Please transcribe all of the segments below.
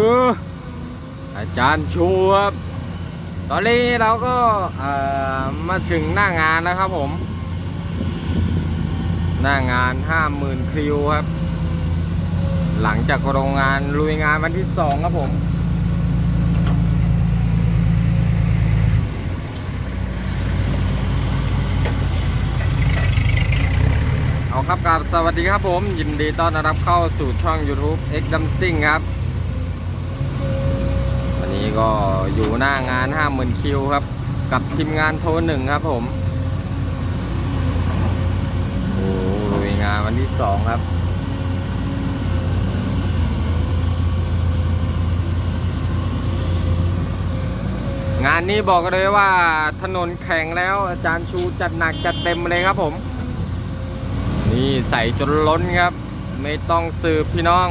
ออาจารย์ชูครับตอนนี้เราก็มาถึงหน้างานแล้วครับผม หน้างานห้าหมื่นคิวครับ หลังจากโรงงานลุยงานวันที่สองครับผมเอาครับกับสวัสดีครับผม ยินดีต้อนรับเข้าสู่ช่อง YouTube X d u m s i n g ครับ นี่ก็อยู่หน้างาน50,000คิวครับ กับทีมงานโทรหนึ่งครับผม โอ้ลุยงานวันที่สองครับงานนี้บอกเลยว่าถนนแข่งแล้วอาจารย์ชูจัดหนักจัดเต็มเลยครับผม นี่ใส่จนล้นครับ ไม่ต้องสืบพี่น้อง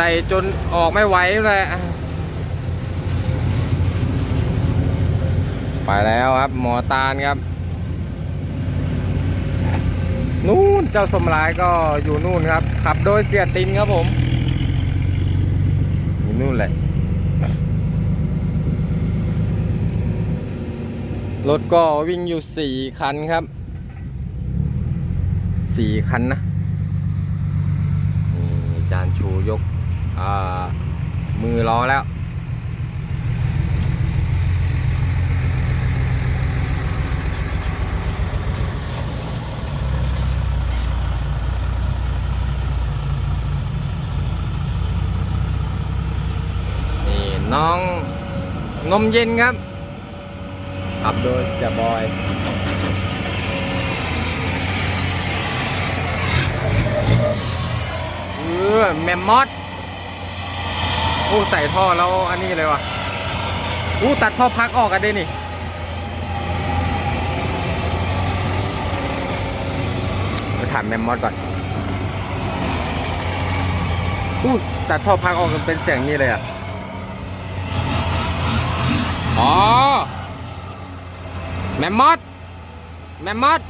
ใส่จนออกไม่ไหวเลยไปแล้วครับ หมอตาลครับ นู่นเจ้าสมรายก็อยู่นู่นครับ ขับโดยเสียตินครับผมอยู่นู่นแหละรถก็วิ่งอยู่สี่คันครับสี่คันนะ นี่จารย์ชูยก มือล้อแล้ว นี่น้องนมเย็นครับขับโดยจะบอยเออแมมมอส โอ้ใส่ท่อแล้วอันนี้เลยวะอู้ตัดท่อพักออกกันดินี่ไปถามแมมมอสก่อนอู้ตัดท่อพักออกกันเป็นเสียงนี้เลยอะ อ๋อ แมมมอสแมมมอส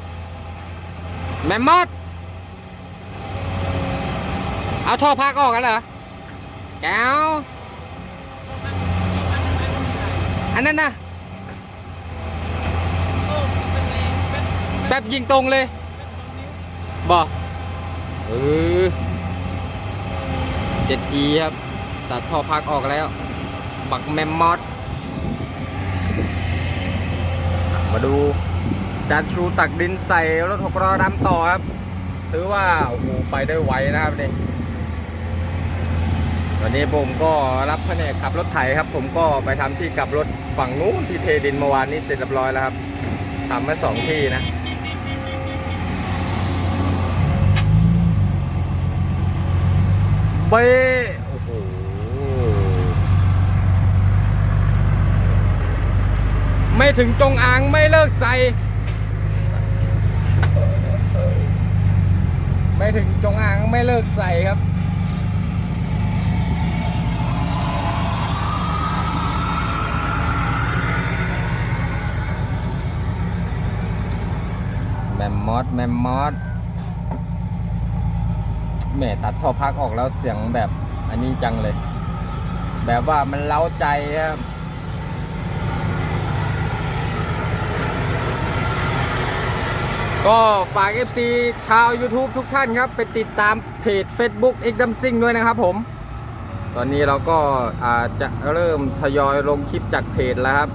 แมมมอสเอาท่อพักออกกันเหรอ แก้วอันนั้นนะแบบยิงตรงเลยบอกเออ 7E ครับ ตัดท่อพักออกแล้ว บักแมมมอสมาดูจานชูตักดินใส่รถหกล้อดำต่อครับ ถือว่า โอ้โห ไปได้ไวนะครับนี่ วันนี้ผมก็รับแผนกขับรถไถครับ ผมก็ไปทำที่กลับรถฝั่งนู้นที่เทดินเมื่อวานนี้เสร็จเรียบร้อยแล้วครับทำมาสองที่นะเบโอ้โหไม่ถึงจงอางไม่เลิกใส่ ไม่ถึงจงอางไม่เลิกใส่ครับ แมมมอสแมมมอสแหม่ตัดท่อพักออกแล้วเสียงแบบอันนี้จังเลย แบบว่ามันเล้าใจครับก็ฝาก FC ชาว YouTube ทุกท่านครับ ไปติดตามเพจ Facebook X d u m s i n g ด้วยนะครับผม ตอนนี้เราก็อาจจะเริ่มทยอยลงคลิปจากเพจแล้วครับ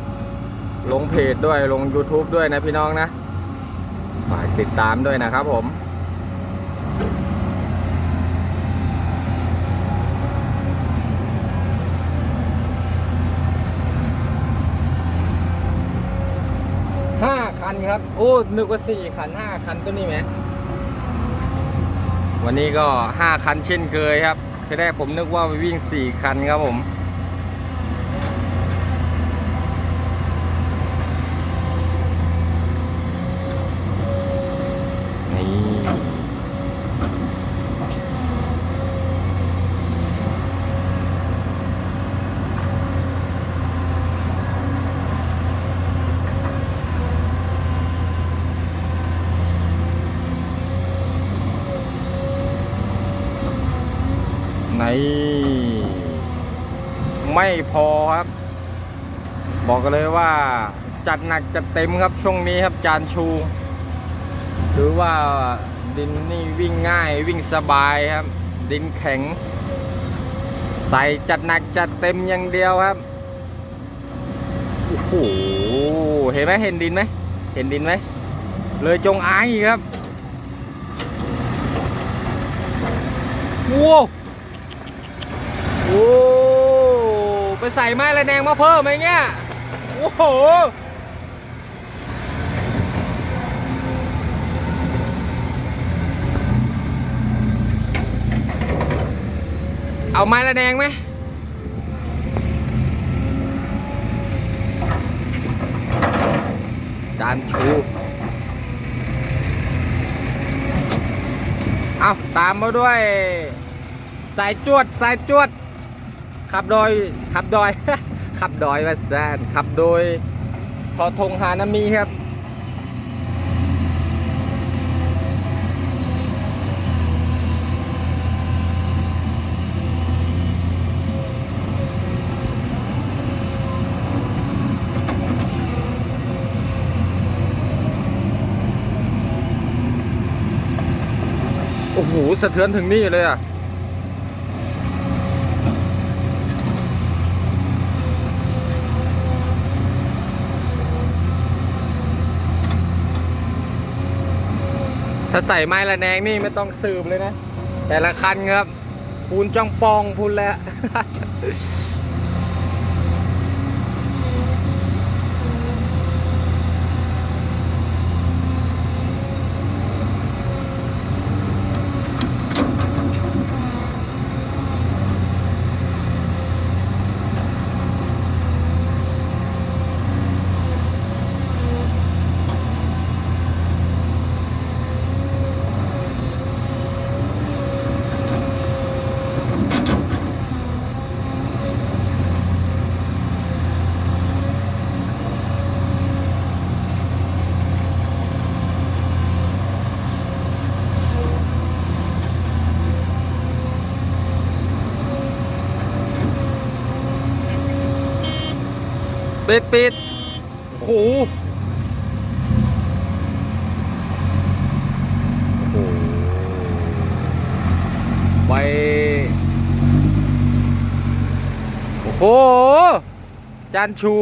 ลงเพจด้วยลง YouTube ด้วยนะพี่น้องนะ ฝากติดตามด้วยนะครับผมห้าคันครับ โอ้นึกว่าสี่คันห้าคันตัวนี้ไหมวันนี้ก็ห้าคันเช่นเคยครับทีแรกผมนึกว่าไปวิ่งสี่คันครับผม ไม่พอครับ บอกกันเลยว่าจัดหนักจัดเต็มครับช่วงนี้ครับจานชูหรือว่าดินนี่วิ่งง่ายวิ่งสบายครับ ดินแข็ง ใส่จัดหนักจัดเต็มอย่างเดียวครับโอ้โหเห็นไหมเห็นดินไหมเห็นดินไหมเลยจงอางอีครับว้าวโอ้ ไปใส่ไม้ระแนงมาเพิ่มไหมเนี่ย โอ้โห เอาไม้ระแนงไหมจานชูเอาตามมาด้วย สายจวด สายจวด ขับโดยขับโดยขับโดยว่าแซนขับโดยพอทงหานามีครับโอ้โหสะเทือนถึงนี่เลยอะ ถ้าใส่ไม้ละแนงนี่ไม่ต้องสืบเลยนะ แต่ละคันครับพูนจ้องปองพูนแล้ว ปิดปิดโอ้โหโอ้โหไปโอ้โห จานชู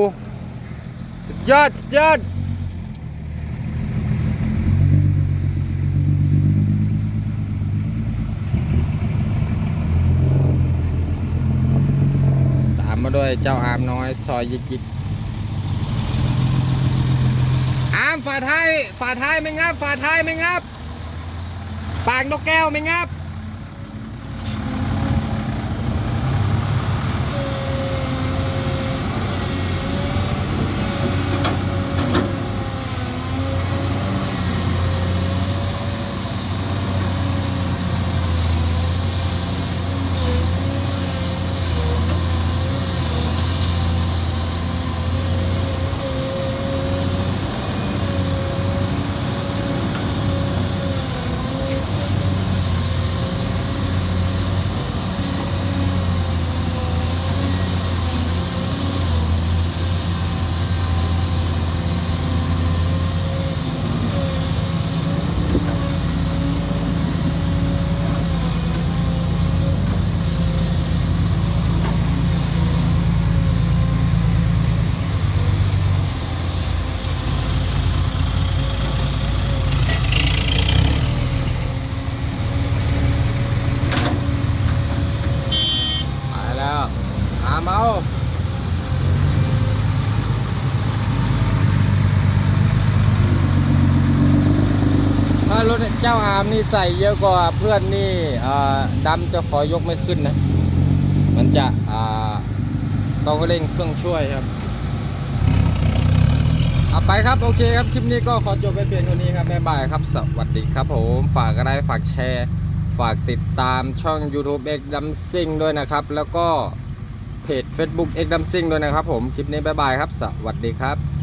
สุดยอด สุดยอดตามมาด้วยเจ้าอามน้อย ซอยยิจิต อามฝาท้ายฝาท้ายไม่งับฝาท้ายไม่งับ ปากนกแก้วไม่งับ ไปแล้วอามเอาถ้ารถเจ้าอามนี่ใส่เยอะกว่าเพื่อนนี่ดำจะขอยกไม่ขึ้นนะ มันจะต้องเร่งเครื่องช่วยครับเอาไปครับ โอเคครับ คลิปนี้ก็ขอจบไปเพียงเท่านี้ครับบ๊ายบายครับ สวัสดีครับผม ฝากก็ได้ฝากแชร์ ฝากติดตามช่อง YouTube X d u m s i n g ด้วยนะครับ แล้วก็ เพจ Facebook X d u m s i n g ด้วยนะครับผม คลิปนี้บ๊ายบายครับ สวัสดีครับ